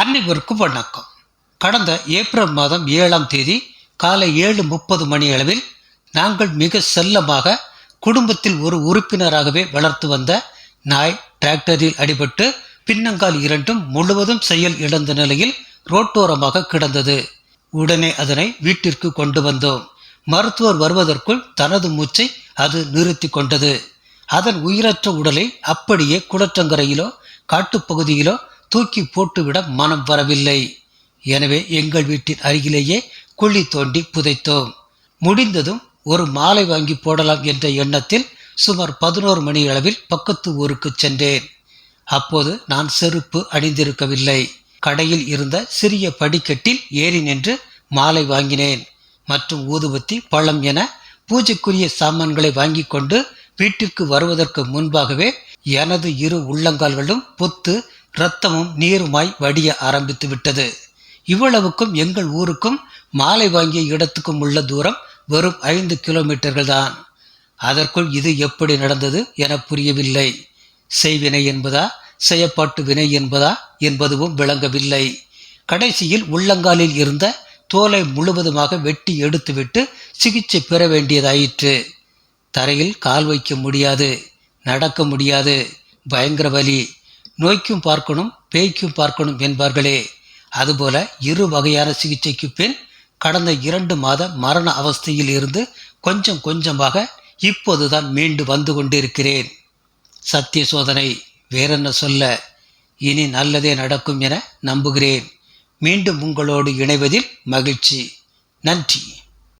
அன்னைவருக்கு வணக்கம். கடந்த ஏப்ரல் மாதம் ஏழாம் தேதி காலை ஏழு முப்பது மணி அளவில் நாங்கள் மிக செல்லமாக குடும்பத்தில் ஒரு உறுப்பினராகவே வளர்த்து வந்த நாய் டிராக்டரில் அடிபட்டு பின்னங்கால் இரண்டும் முழுவதும் செயல் இழந்த நிலையில் ரோட்டோரமாக கிடந்தது. உடனே அதனை வீட்டிற்கு கொண்டு வந்தோம். மருத்துவர் வருவதற்குள் தனது மூச்சை அது நிறுத்தி கொண்டது. அதன் உயிரற்ற உடலை அப்படியே குளற்றங்கரையிலோ காட்டுப்பகுதியிலோ தூக்கி போட்டுவிட மனம் வரவில்லை. எனவே எங்கள் வீட்டின் அருகிலேயே குழி தோண்டி புதைத்தோம். முடிந்ததும் ஒரு மாலை வாங்கி போடலாம் என்ற எண்ணத்தில் சுமார் பதினோரு மணி அளவில் பக்கத்து ஊருக்கு சென்றேன். அப்போது நான் செருப்பு அணிந்திருக்கவில்லை. கடையில் இருந்த சிறிய படிக்கட்டில் ஏறி நின்று மாலை வாங்கினேன். மற்றும் ஊதுபத்தி பழம் என பூஜைக்குரிய சாமான்களை வாங்கி கொண்டு வீட்டிற்கு வருவதற்கு முன்பாகவே எனது இரு உள்ளங்கால்களும் பொத்து இரத்தமும் நீருமாய் வடிய ஆரம்பித்து விட்டது. இவ்வளவுக்கும் எங்கள் ஊருக்கும் மாலை வாங்கிய இடத்துக்கும் உள்ள தூரம் வெறும் ஐந்து கிலோமீட்டர்கள் தான். அதற்குள் இது எப்படி நடந்தது என புரியவில்லை. செய்வினை என்பதா செய்யப்பாட்டு வினை என்பதா என்பதுவும் விளங்கவில்லை. கடைசியில் உள்ளங்காலில் இருந்த தோலை முழுவதுமாக வெட்டி எடுத்துவிட்டு சிகிச்சை பெற வேண்டியதாயிற்று. தரையில் கால் வைக்க முடியாது நடக்க முடியாது. பயங்கர வலி. நோய்க்கும் பார்க்கணும் பேய்க்கும் பார்க்கணும் என்பார்களே. அதுபோல இரு வகையான சிகிச்சைக்கு பின் கடந்த இரண்டு மாத மரண அவஸ்தையில் இருந்து கொஞ்சம் கொஞ்சமாக இப்போதுதான் மீண்டு வந்து கொண்டிருக்கிறேன். சத்திய சோதனை வேறென்ன சொல்ல? இனி நல்லதே நடக்கும் என நம்புகிறேன். மீண்டும் உங்களோடு இணைவதில் மகிழ்ச்சி. நன்றி.